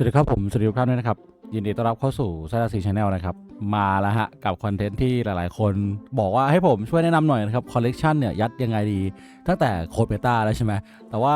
สวัสดีครับผมสวัสดีทุกท่านด้วยนะครับ ยินดีต้อนรับเข้าสู่ซาราซีชาแนลนะครับ มาแล้วฮะ กับคอนเทนต์ที่หลายๆ คนบอกว่าให้ผมช่วยแนะนำหน่อยนะครับคอลเลกชันเนี่ย ยัดยังไงดี ตั้งแต่โคดเบต้าแล้วใช่ไหมแต่ว่า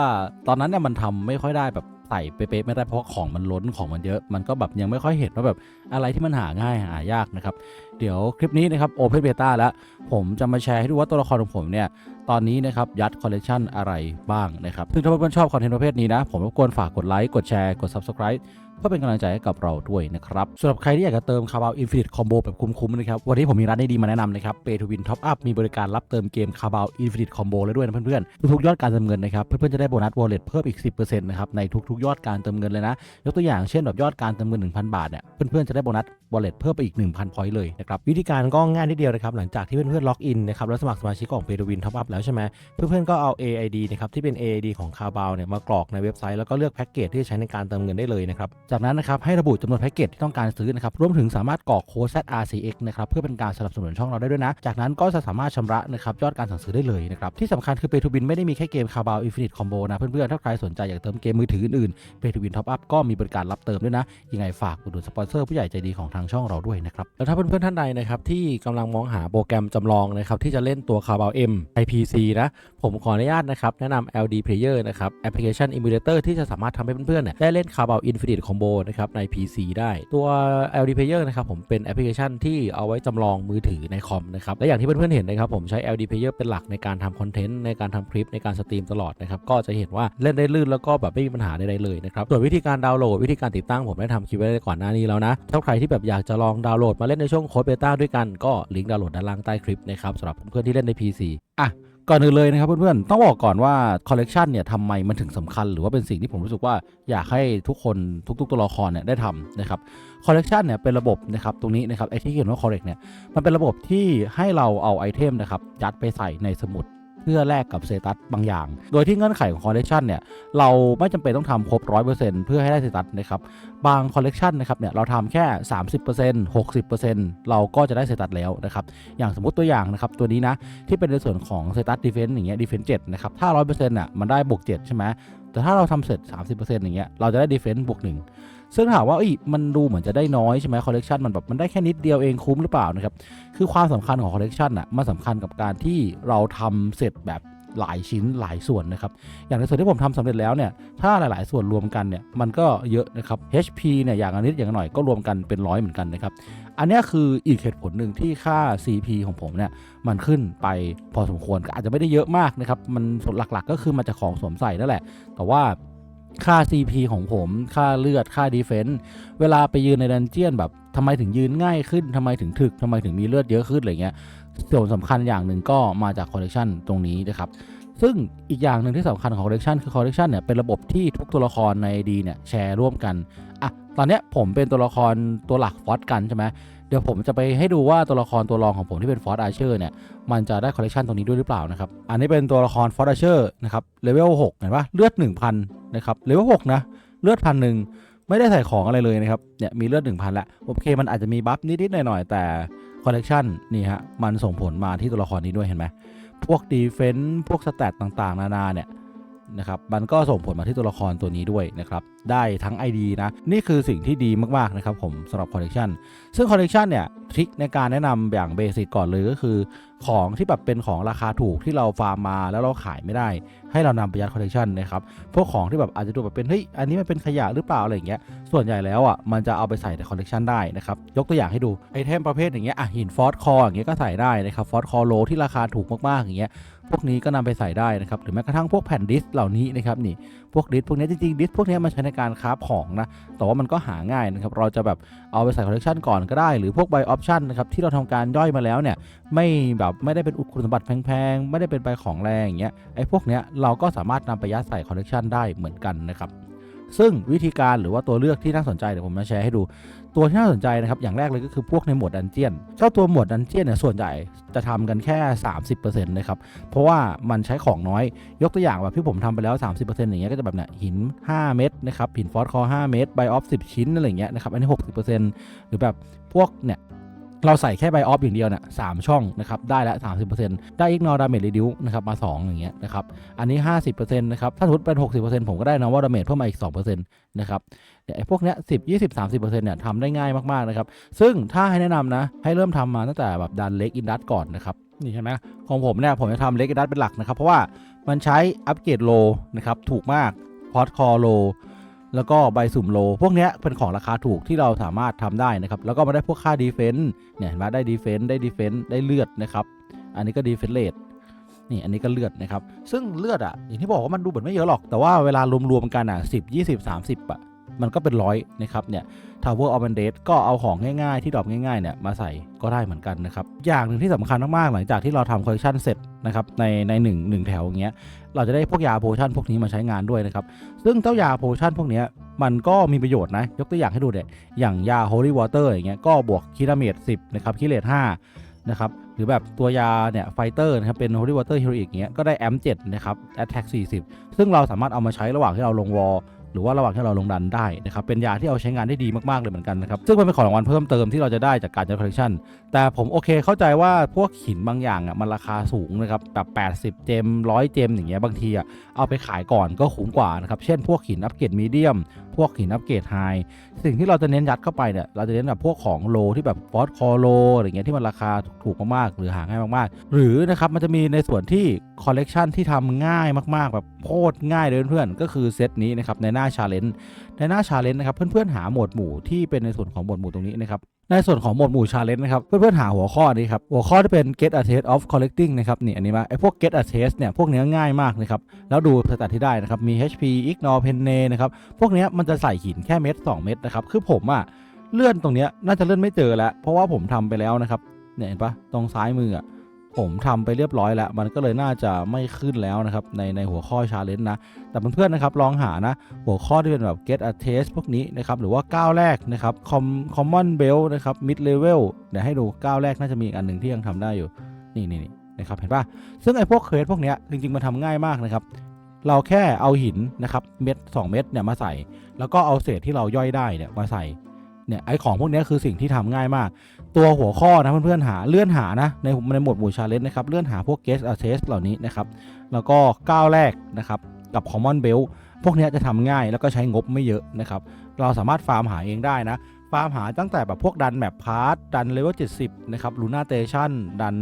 ตอนนั้นเนี่ยมันทำไม่ค่อยได้แบบ ใส่เป๊ะๆไม่ได้เพราะของมันล้นของมันเยอะ มันก็แบบยังไม่ค่อยเห็นว่าแบบอะไรที่มันหาง่ายหายากนะครับ เดี๋ยวคลิปนี้นะครับโอเพนเบต้าแล้ว ผมจะมาแชร์ให้ดูว่าตัวละครของผมเนี่ยตอนนี้นะครับยัดคอลเลกชันอะไรบ้างนะครับซึ่งถ้าเพื่อนๆชอบคอนเทนต์ประเภทนี้นะผมรบกวนฝากกดไลค์กดแชร์กด Subscribe เพื่อเป็นกำลังใจให้กับเราด้วยนะครับสำหรับใครที่อยากจะเติมคาบาวอินฟินิตคอมโบแบบคุ้มๆนะครับวันนี้ผมมีร้านดีๆมาแนะนำนะครับเปทูวินท็อปอัพมีบริการรับเติมเกมคาบาวอินฟินิตคอมโบแล้วด้วยนะเพื่อนๆทุกๆยอดการเติมเงินนะครับเพื่อนๆจะได้โบนัสวอลเล็ตเพิ่มอีก 10%นะครับในทุกๆ ยอดการเติมเงินเลยนะยกตัวอย่างเช่นแบบยอดการเติมเงิน 1,000 บาทเนี่ยเพื่อนๆจะได้โบนัสวอลเล็ตเพิ่มไปอีก 1,000พอยต์เลยนะครับวิธีการก็ง่ายนิดเดียวนะครับหลังจากที่เพื่อนๆล็อกอินนะครับแล้วสมัครสมาชิกของ p a y to Win Top Up แล้วใช่ไหมเพื่อนๆก็เอา AID นะครับที่เป็น AID ของ c a r b a o เนี่ยมากรอกในเว็บไซต์แล้วก็เลือกแพ็กเกจที่จะใช้ในการเติมเงินได้เลยนะครับจากนั้นนะครับให้ระบุจำนวนแพ็กเกจที่ต้องการซื้อนะครับรวมถึงสามารถกรอกโค้ด ZRCX นะครับเพื่อเป็นการสนับสนุนช่องเราได้ด้วยนะ จากนั้นก็จะสามารถชำระนะครับยอดการสั่งซื้อได้เลยนะครับที่สำคัญคือ Pay to Win ไม่ได้มีแค่เกม c a r b a o Infinite Combo นะเพื่อนๆถ้าใครสนใจอยากเติมเกมมือถืออื่นๆ Pay to Win Top Up ก็มีบริการรับเติมด้วยนะยังไงฝากอุดหนุนสปอนเซอร์ผู้ใหญ่ใจดีของทางช่องเราด้วยนะครับแล้วถ้าเพื่อนๆท่านใดนะครับที่กำลังมองหาโปรแกรมจำลองนะครับที่จะเล่นตัว c a r b a o M IPC นะผมขออนุญาตนะครับแนะนำ LD Player นะครับแอปพลิเคชัน Emulator ที่จะสามารถทำให้เพื่อนๆได้เล่น c a r b a o Infinite Combo นะครับใน PC ได้ตัว LD Player นะครับผมเป็นแอปพลิเคชันที่เอาไว้จำลองมือถือในคอมนะครับและอย่างที่เพื่อนๆเห็นนะครับผมใช้ LD Player เป็นหลักในการทำคอนเทนต์ในการทำคลิปในการสตรีมตลอดนะครับก็จะเห็นว่าเล่นได้ลื่นแล้วก็แบบไม่มีปัญหาใดๆเลยนะครับส่วนวิธีการดาวน์โหลดวิธีการติดตั้งผมได้ทำคลิปไว้ก่อนหน้านี้แล้วนะถ้าใครที่แบบอยากจะลองดาวน์โหลดมาเล่นในช่วงโค้ดเบต้าด้วยกันก็ลิงก์ดาวน์โหลดด้านล่างใต้คลิปนะครับสำหรับเพื่อนๆที่เล่นใน PC อะ ก่อนอื่นเลยนะครับเพื่อนๆ ต้องบอกก่อนว่าคอลเลกชันเนี่ยทำไมมันถึงสำคัญ หรือว่าเป็นสิ่งที่ผมรู้สึกว่าอยากให้ทุกคนทุกๆ ตัวละครเนี่ยได้ทำนะครับคอลเลกชันเนี่ยเป็นระบบนะครับตรงนี้นะครับไอที่เขียนว่าคอลเลกเนี่ยมันเป็นระบบที่ให้เราเอาไอเทมนะครับยัดไปใส่ในสมุด พื่อแลกกับเซตัสบางอย่าง โดยที่เงื่อนไขของคอลเลกชันเนี่ยเราไม่จำเป็นต้องทำครบ 100%เพื่อให้ได้เซตัสนะครับบางคอลเลกชันนะครับเนี่ยเราทำแค่ 30% 60%เราก็จะได้เซตัสแล้วนะครับอย่างสมมติตัวอย่างนะครับตัวนี้นะที่เป็นในส่วนของเซตัสดีเฟนต์อย่างเงี้ยดีเฟนต์เจ็ดนะครับถ้า 100%อะมันได้บวก7ใช่ไหม แต่ถ้าเราทำเสร็จ 30%อย่างเงี้ยเราจะได้ดีเฟนซ์บวก1ซึ่งถามว่าอีมันดูเหมือนจะได้น้อยใช่ไหมคอลเลกชันมันแบบมันได้แค่นิดเดียวเองคุ้มหรือเปล่านะครับคือความสำคัญของคอลเลกชันอะมันสำคัญกับการที่เราทำเสร็จแบบ หลายชิ้นหลายส่วนนะครับ อย่างในส่วนที่ผมทำสำเร็จแล้วเนี่ย ถ้าหลาย ๆ ส่วนรวมกันเนี่ย มันก็เยอะนะครับ HP เนี่ยอย่างนิดอย่างหน่อยก็รวมกันเป็นร้อยเหมือนกันนะครับ อันนี้คืออีกเหตุผลหนึ่งที่ค่า CP ของผมเนี่ย มันขึ้นไปพอสมควรก็อาจจะไม่ได้เยอะมากนะครับ มันส่วนหลัก ๆ ก็คือมาจากของสวมใส่นั่นแหละ แต่ว่า ค่า CP ของผมค่าเลือดค่าดีเฟนต์เวลาไปยืนในดันเจียนแบบทำไมถึงยืนง่ายขึ้นทำไมถึงถึกทำไมถึงมีเลือดเยอะขึ้นอะไรเงี้ยส่วนสำคัญอย่างหนึ่งก็มาจากคอลเลกชันตรงนี้นะครับ ซึ่งอีกอย่างหนึ่งที่สำคัญของคอลเลกชันคือคอลเลกชันเนี่ยเป็นระบบที่ทุกตัวละครในดีเนี่ยแชร์ร่วมกันอะตอนเนี้ยผมเป็นตัวละครตัวหลักฟอสกันใช่ไหมเดี๋ยวผมจะไปให้ดูว่าตัวละครตัวรองของผมที่เป็นฟอสอาเชอร์เนี่ยมันจะได้คอลเลกชันตรงนี้ด้วยหรือเปล่านะครับอันนี้เป็นตัวละครฟอสอาเชอร์นะครับเลเวล6เห็นปะเลือด 1,000นะครับเลเวล6นะเลือดพันหนึ่งไม่ได้ใส่ของอะไรเลยนะครับเนี่ยมีเลือด 1,000แล้วโอเคมันอาจจะมีบัฟนิดๆหน่อยๆแต่คอลเลกชันนี่ฮะมันส่งผลมาที่ตัวละครนี้ด้วยเห็นไหม พวกดีเฟนต์พวกสแตตต่างๆ นานาเนี่ยนะครับมันก็ส่งผลมาที่ตัวละครตัวนี้ด้วยนะครับ ได้ทั้ง ID นะ นี่คือสิ่งที่ดีมาก ๆ นะครับผมสำหรับคอลเลกชันซึ่งคอลเลกชันเนี่ยทริคในการแนะนำอย่างเบสิกก่อนเลยก็คือ ของที่แบบเป็นของราคาถูกที่เราฟาร์มมาแล้วเราขายไม่ได้ ให้เรานำไปยัดคอลเลกชันนะครับพวกของที่แบบอาจจะดูแบบเป็นเฮ้ยอันนี้มันเป็นขยะหรือเปล่าอะไรอย่างเงี้ยส่วนใหญ่แล้วอะมันจะเอาไปใส่ในคอลเลกชันได้นะครับยกตัวอย่างให้ดูไอเทมประเภทอย่างเงี้ยอะหินฟอสคออย่างเงี้ยก็ใส่ได้นะครับฟอสคอโลที่ราคาถูกมากๆอย่างเงี้ยพวกนี้ก็นำไปใส่ได้นะครับหรือแม้กระทั่งพวกแผ่นดิสก์เหล่านี้นะครับนี่พวกดิสก์พวกนี้จริงๆดิสก์พวกนี้มันใช้ในการคราฟของนะแต่ว่ามันก็หาง่ายนะครับเราจะแบบเอาไปใส่คอลเลกชันก่อนก็ได้ หรือพวกใบออปชันนะครับที่เราทำการย่อยมาแล้วเนี่ยไม่แบบไม่ได้เป็นอุคุณสมบัติแพงๆ ไม่ได้เป็นใบของแรงอย่างเงี้ยไอ้พวกเนี้ยเราก็สามารถนำไปยัดใส่คอลเลกชันได้เหมือนกันนะครับซึ่งวิธีการหรือว่าตัวเลือกที่น่าสนใจเดี๋ยวผมมาแชร์ให้ดู ตัวที่น่าสนใจนะครับอย่างแรกเลยก็คือพวกในหมวดดันเจียนเจ้าตัวหมวดดันเจียนเนี่ยส่วนใหญ่จะทำกันแค่ 30%นะครับเพราะว่ามันใช้ของน้อย ยกตัวอย่างแบบที่ผมทำไปแล้ว 30%อย่างเงี้ยก็จะแบบเนี่ยหิน 5 เม็ดนะครับหินฟอสคอ5เม็ดไบออฟ10 ชิ้นอะไรอย่างเงี้ยนะครับอันนี้ 60%หรือแบบพวกเนี่ย เราใส่แค่ไบออฟอย่างเดียวเนี่ยสามช่องนะครับได้ละ30%ได้อีกนอร์ดาเมจรีดิวนะครับมา2อย่างเงี้ยนะครับอันนี้50%นต์นะครับถ้าสมมติเป็น60%ผมก็ได้นอวดาเมจเพิ่มมาอีก2%นะครับเนี่ยไอ้พวกเนี้ยสิบยี่สิบสามสิบเปอร์เซ็นต์เนี่ยทำได้ง่ายมากๆนะครับซึ่งถ้าให้แนะนำนะให้เริ่มทำมาตั้งแต่แบบดันเล็กอินดัสก่อนนะครับนี่ใช่ไหมของผมเนี่ยผมจะทำเล็กอินดัสเป็นหลักนะครับเพราะว่ามันใช้อัปเกรดโลนะครับถูกมากพอดคอโล แล้วก็ใบสุ่มโล พวกนี้เป็นของราคาถูกที่เราสามารถทำได้นะครับ แล้วก็มาได้พวกค่าดีเฟนต์เนี่ยเห็นไหมได้ดีเฟนต์ได้ดีเฟนต์ได้เลือดนะครับ อันนี้ก็ดีเฟนเลทนี่อันนี้ก็เลือดนะครับ ซึ่งเลือดอะอย่างที่บอกว่ามันดูเหมือนไม่เยอะหรอก แต่ว่าเวลารวมๆกันอะสิบยี่สิบสามสิบอะ มันก็เป็นร้อยนะครับเนี่ย Tower of Bandit ก็เอาของง่ายๆ ที่ดรอปง่ายๆเนี่ยมาใส่ก็ได้เหมือนกันนะครับ อย่างหนึ่งที่สำคัญมากๆ หลังจากที่เราทำคอลเลคชันเสร็จนะครับในในหนึ่งหนึ่งแถวอย่างเงี้ยเราจะได้พวกยาโพชั่นพวกนี้มาใช้งานด้วยนะครับซึ่งเจ้ายาโพชั่นพวกเนี้ยมันก็มีประโยชน์นะ ยกตัวอย่างให้ดูเนี่ยอย่างยา Holy Water อย่างเงี้ยก็บวกคิราเมต10นะครับคิเลต5นะครับหรือแบบตัวยาเนี่ยไฟเตอร์นะครับเป็น Holy Water Heroic เงี้ยก็ได้ M7 นะครับ Attack 40 ซึ่งเราสามารถเอามาใช้ระหว่างที่เราลงวอล หรือว่าระหว่างที่เราลงดันได้นะครับเป็นยาที่เอาใช้งานได้ดีมากๆเลยเหมือนกันนะครับซึ่งมันเป็นของรางวัลเพิ่มเติมที่เราจะได้จากการจัดคอลเลคชันแต่ผมโอเคเข้าใจว่าพวกหินบางอย่างอะมันราคาสูงนะครับแบบ80 เจมร้อยเจมอย่างเงี้ยบางทีอะเอาไปขายก่อนก็คุ้มกว่านะครับเช่นพวกหินอัปเกรดมีเดียมพวกหินอัปเกรดไฮสิ่งที่เราจะเน้นยัดเข้าไปเนี่ยเราจะเน้นแบบพวกของโลที่แบบฟอสคอโลอะไรเงี้ยที่มันราคาถูกมากๆหรือหาง่ายมากๆ หรือนะครับมันจะมีในส่วนที่คอลเลกชันที่ทำง่ายมากๆแบบโคตรง่ายเลยเพื่อนๆก็คือเซตนี้นะครับในหน้าชาเลนจ์ในหน้าชาเลนจ์นะครับ เพื่อนๆหาหมวดหมู่ที่เป็นในส่วนของหมวดหมู่ตรงนี้นะครับในส่วนของหมวดหมู่ชาเลนจ์นะครับ เพื่อนๆหาหัวข้อนี้ครับ หัวข้อที่เป็น get a taste of collecting นะครับนี่อันนี้มาไอ้พวก get a taste เนี่ย พวกเนี้ยง่ายมากนะครับ แล้วดูสแตทที่ได้นะครับ มี HP ignore penne นะครับ พวกเนี้ยมันจะใส่หินแค่เม็ด2 เม็ดนะครับ คือผมอะเลื่อนตรงเนี้ยน่าจะเลื่อนไม่เจอแล้ว เพราะว่าผมทำไปแล้วนะครับเนี่ยเห็นปะตรงซ้ายมืออะ ผมทำไปเรียบร้อยแล้ว มันก็เลยน่าจะไม่ขึ้นแล้วนะครับ ในในหัวข้อชาเลนจ์นะ แต่เพื่อนๆนะครับ ลองหานะ หัวข้อที่เป็นแบบ get a taste พวกนี้นะครับ หรือว่าก้าวแรกนะครับ common belt นะครับ mid level เดี๋ยวให้ดูก้าวแรกน่าจะมีอีกอันหนึ่งที่ยังทำได้อยู่ นี่นี่นนะครับ เห็นปะซึ่งไอ้พวกเควสพวกเนี้ยจริงๆ มันทำง่ายมากนะครับ เราแค่เอาหินนะครับ เม็ด2เม็ดเนี่ยมาใส่ แล้วก็เอาเศษที่เราย่อยได้เนี่ยมาใส่ เนี่ยไอของพวกนี้คือสิ่งที่ทำง่ายมาก ตัวหัวข้อนะเพื่อนๆหาเลื่อนหานะในในหมวดหมู่ชาเลนจ์นะครับเลื่อนหาพวก guest a c c e s เหล่านี้นะครับแล้วก็ก้าวแรกนะครับกับ common belt พวกนี้จะทำง่ายแล้วก็ใช้งบไม่เยอะนะครับเราสามารถฟาร์มหาเองได้นะ ฟาร์มหาตั้งแต่แบบพวกดันแมปพาร์ตดันเลเวล70 นะครับลูน่าเตชันดัน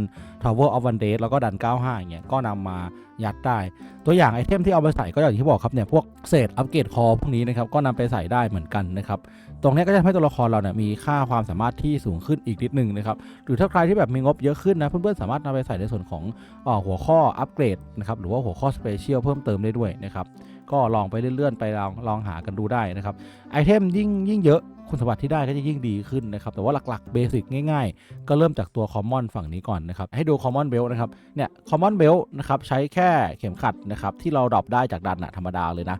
Tower of One Day แล้วก็ดัน 95อย่างเงี้ยก็นำมายัดได้ ตัวอย่างไอเทมที่เอาไปใส่ก็อย่างที่บอกครับเนี่ยพวกเศษอัปเกรดคอพวกนี้นะครับก็นำไปใส่ได้เหมือนกันนะครับตรงนี้ก็จะให้ตัวละครเราเนี่ยมีค่าความสามารถที่สูงขึ้นอีกนิดนึงนะครับหรือถ้าใครที่แบบมีงบเยอะขึ้นนะเพื่อนๆสามารถนำไปใส่ในส่วนของอหัวข้ออัปเกรดนะครับหรือว่าหัวข้อสเปเชียลเพิ่มเติมได้ด้วยนะครับก็ลองไปเลื่อนๆไปลองลองหากันดูได้นะครับไอเทมยิ่งยิ่งเยอะ คุณสมบัติที่ได้ก็จะยิ่งดีขึ้นนะครับ แต่ว่าหลักๆเบสิกง่ายๆ ก็เริ่มจากตัว Common ฝั่งนี้ก่อนนะครับ ให้ดู Common Belt นะครับ เนี่ย Common Belt นะครับใช้แค่เข็มขัดนะครับที่เราดรอปได้จากดันอะธรรมดาเลยนะ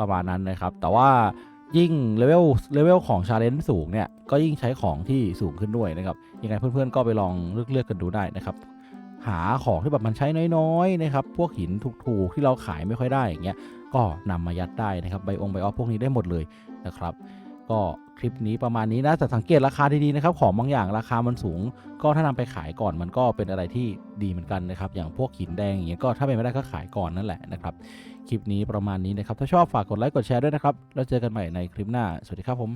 ประมาณนั้นนะครับ แต่ว่ายิ่งเลเวลเลเวลของชาเลนจ์สูงเนี่ยก็ยิ่งใช้ของที่สูงขึ้นด้วยนะครับยังไงเพื่อนๆก็ไปลองเลือกเลือกกันดูได้นะครับ หาของที่แบบมันใช้น้อยๆนะครับพวกหินถูกๆที่เราขายไม่ค่อยได้อย่างเงี้ยก็นำมายัดได้นะครับใบองใบออฟพวกนี้ได้หมดเลยนะครับ ก็คลิปนี้ประมาณนี้นะแต่สังเกตราคาดีๆนะครับของบางอย่างราคามันสูง ก็ถ้านำไปขายก่อนมันก็เป็นอะไรที่ดีเหมือนกันนะครับ อย่างพวกหินแดงอย่างเงี้ยก็ถ้าเป็นไม่ได้ก็ขายก่อนนั่นแหละนะครับ คลิปนี้ประมาณนี้นะครับ ถ้าชอบฝากกดไลค์กดแชร์ด้วยนะครับ แล้วเจอกันใหม่ในคลิปหน้า สวัสดีครับผม